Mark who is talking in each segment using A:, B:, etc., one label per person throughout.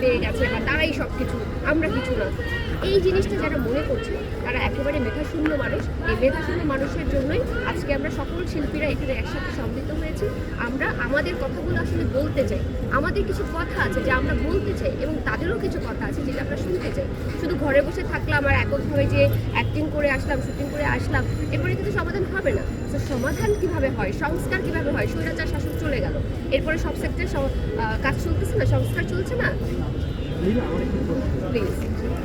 A: পেয়ে গেছে বা তারাই সব কিছু আমরা কিছু না। এই জিনিসটা যারা মনে করছে, তারা একেবারে মেধাশূন্য মানুষ। এই মেধাশূন্য মানুষের জন্যই আজকে আমরা সকল শিল্পীরা এখানে একসাথে সম্মিলিত হয়েছে। আমরা আমাদের কথাগুলো আসলে বলতে চাই। আমাদের কিছু কথা আছে যা আমরা বলতে চাই এবং তাদেরও কিছু কথা আছে যেটা আমরা শুনতে চাই। শুধু ঘরে বসে থাকলাম আর এককভাবে যে অ্যাক্টিং করে আসলাম শুটিং করে আসলাম এরপরে কিন্তু সমাধান হবে না। তো সমাধান কীভাবে হয়? সংস্কার কীভাবে হয়? স্বৈরাচার শাসন চলে গেল। এরপরে সব সেক্টরে কাজ চলতেছে না? সংস্কার চলছে না। প্লিজ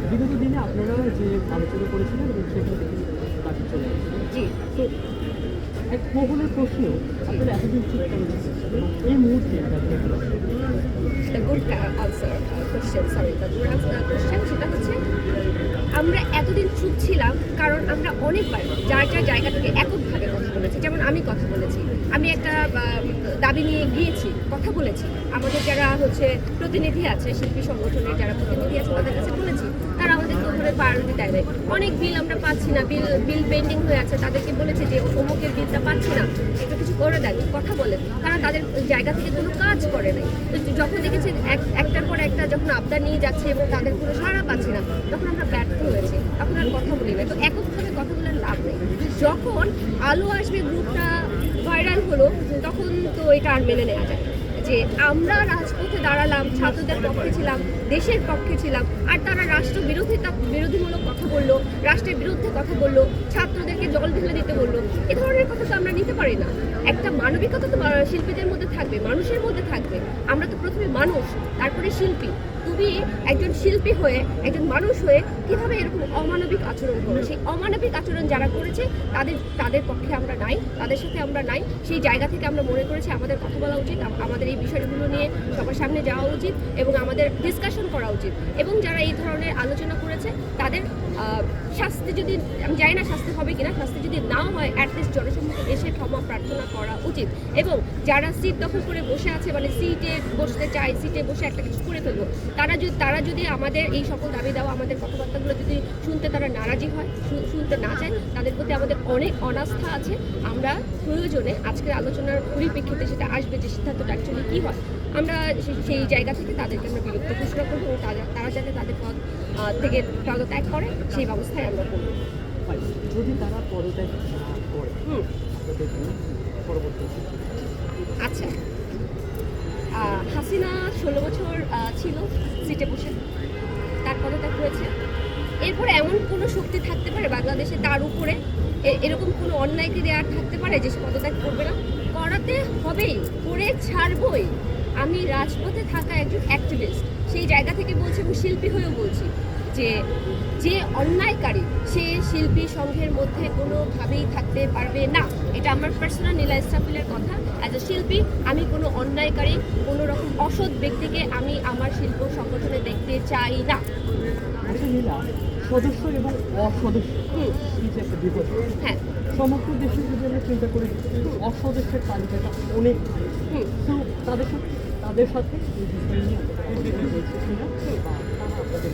B: বিগত দিনে আপনারা যে আলোচনা করেছিলেন সেখান থেকে চলে আসছে
A: জি
B: এক মহলের প্রশ্ন আপনারা এতদিন চুপ কেন ছিলেন? এবং এই মুহূর্তে এটা আপনি কি বলবেন?
A: The good answer question sorry good answer question সেটা হচ্ছে আমরা এতদিন চুপ ছিলাম কারণ আমরা অনেকবার যার যার জায়গা থেকে এককভাবে কথা বলেছি যেমন আমি কথা বলেছি আমি একটা দাবি নিয়ে গিয়েছি কথা বলেছি আমাদের যারা হচ্ছে প্রতিনিধি আছে শিল্পী সংগঠনের যারা প্রতিনিধি আছে তাদের কাছে বলেছি তারা আমাদের ওখানে প্রায়োরিটি দেয়। অনেক বিল আমরা পাচ্ছি না বিল বিল পেন্ডিং হয়ে আছে, তাদেরকে বলেছে যে অমুকের বিলটা পাচ্ছি না, একটু কিছু করে দেন, কথা বলেন তারা তাদের জায়গা থেকে কোনো কাজ করে নাই যখন দেখেছি এক- একটার পর একটা যখন আবদার নিয়ে যাচ্ছে এবং তাদের কোনো সাড়া পাচ্ছি না, তখন আমরা ব্যর্থ হয়েছি, তখন আর কথা বলি না তো এককভাবে কথা বলে লাভ নেই যখন আলো আসবে গ্রুপটা ভাইরাল হলো, তখন তো এটা আর মেনে নেওয়া যায়। যে আমরা রাজপথে দাঁড়ালাম, ছাত্রদের পক্ষে ছিলাম, দেশের পক্ষে ছিলাম, আর তারা রাষ্ট্র বিরোধিতা বিরোধীমূলক কথা বলল, রাষ্ট্রের বিরুদ্ধে কথা বলল, ছাত্রদেরকে জল ঢেলে দিতে বলল। এ ধরনের কথা তো আমরা নিতে পারি না। একটা মানবিকতা তো শিল্পীদের মধ্যে থাকবে, মানুষের মধ্যে থাকবে। আমরা তো প্রথমে মানুষ, তারপরে শিল্পী। তুমি একজন শিল্পী হয়ে, একজন মানুষ হয়ে কীভাবে এরকম অমানবিক আচরণ করো? সেই অমানবিক আচরণ যারা করেছে, তাদের তাদের পক্ষে আমরা নাই, তাদের সাথে আমরা নাই। সেই জায়গা থেকে আমরা মনে করেছি আমাদের কথা বলা উচিত আমাদের এই বিষয়গুলো নিয়ে সবার সামনে যাওয়া উচিত এবং আমাদের ডিসকাশন করা উচিত। এবং যারা এই ধরনের আলোচনা করেছে আহ, শাস্তি যদি আমি জানি না শাস্তি হবে কিনা শাস্তি যদি নাও হয় অ্যাটলিস্ট জনসম্মুখে এসে ক্ষমা প্রার্থনা করা উচিত। এবং যারা সিট দখল করে বসে আছে মানে সিটে বসতে চায় সিটে বসে একটা কিছু করে ফেলব তারা যদি তারা যদি আমাদের এই সকল দাবি দেওয়া আমাদের কথাবার্তাগুলো যদি শুনতে তারা নারাজি হয় শুনতে না চায় তাদের প্রতি আমাদের অনেক অনাস্থা আছে। আমরা প্রয়োজনে আজকের আলোচনার পরিপ্রেক্ষিতে সেটা আসবে যে সিদ্ধান্তটা অ্যাকচুয়ালি কী হয়। আমরা সেই জায়গা থেকে তাদেরকে আমরা বিরক্ত ঘোষণা করব তারা তারা যাতে তাদের পদ থেকে পদত্যাগ করে সেই ব্যবস্থায় আমরা করব।
B: যদি তারা পদত্যাগ করে
A: আচ্ছা। হাসিনা ষোলো বছর ছিল সিটে বসে। তার পদত্যাগ হয়েছে। এরপরে এমন কোনো শক্তি থাকতে পারে বাংলাদেশে তার উপরে? এরকম কোনো অন্যায়কে দেওয়ার থাকতে পারে যে সে পদত্যাগ করবে না? করাতে হবেই করে ছাড়বই। আমি রাজপথে থাকা একজন অ্যাক্টিভিস্ট সেই জায়গা থেকে বলছি এবং শিল্পী হয়েও বলছি যে যে অন্যায়কারী, সে শিল্পী সংঘের মধ্যে কোনোভাবেই থাকতে পারবে না। এটা আমার পার্সোনাল নীলা ইস্তাফিলের কথা। অ্যাজ এ শিল্পী, আমি কোনো অন্যায়কারী, কোনো রকম অসৎ ব্যক্তিকে আমি আমার শিল্প সংগঠনে দেখতে চাই না।
B: নীলা সদস্য এবং অসদস্য এই যে একটা বিপদ।
A: হ্যাঁ।
B: সমগ্র দেশে যদি আমরা চিন্তা করি অসদস্যের তালিকাটা অনেক তো তাদের সাথে তাদের সাথে এই বিষয় নিয়ে আপনাদের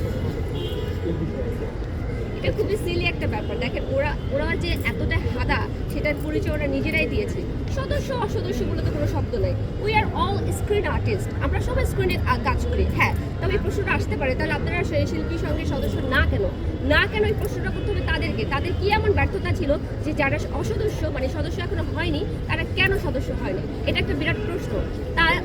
A: এটা খুবই সিলি একটা ব্যাপার। দেখেন, ওরা ওরা যে এতটা হাদা, সেটার পরিচয় ওরা নিজেরাই দিয়েছে। সদস্য, অসদস্য বলে তো কোনো শব্দ নাই। We are all screen artist আমরা সবাই স্ক্রিনে কাজ করি। হ্যাঁ তবে এই প্রশ্নটা আসতে পারে। তাহলে আপনারা সেই শিল্পী সঙ্গে সদস্য না কেন? না কেন এই প্রশ্নটা করতে হবে তাদেরকে? তাদের কি এমন ব্যর্থতা ছিল যে যারা অসদস্য মানে সদস্য এখনও হয়নি, তারা কেন সদস্য হয়নি? এটা একটা বিরাট প্রশ্ন।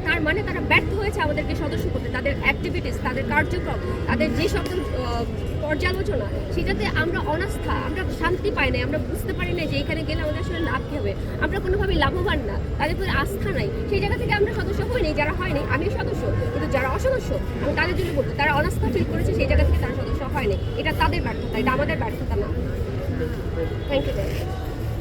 A: তার মানে তারা ব্যর্থ হয়েছে আমাদেরকে সদস্য করতে তাদের অ্যাক্টিভিটিস তাদের কার্যক্রম তাদের যে আহ, পর্যালোচনা সেটাতে আমরা অনাস্থা আমরা শান্তি পাই নাই আমরা বুঝতে পারি না যে এখানে গেলে আমাদের আসলে লাভ হবে। আমরা কোনোভাবেই লাভবান না তাদের প্রতি আস্থা নাই। সেই জায়গা থেকে আমরা সদস্য হইনি যারা হয়নি আমিও সদস্য। কিন্তু যারা অসদস্য আমি তাদের জন্য বলব তারা অনাস্থা ফিল করেছে সেই জায়গা থেকে তারা সদস্য হয়নি এটা তাদের ব্যর্থতা এটা আমাদের ব্যর্থতা না। Thank you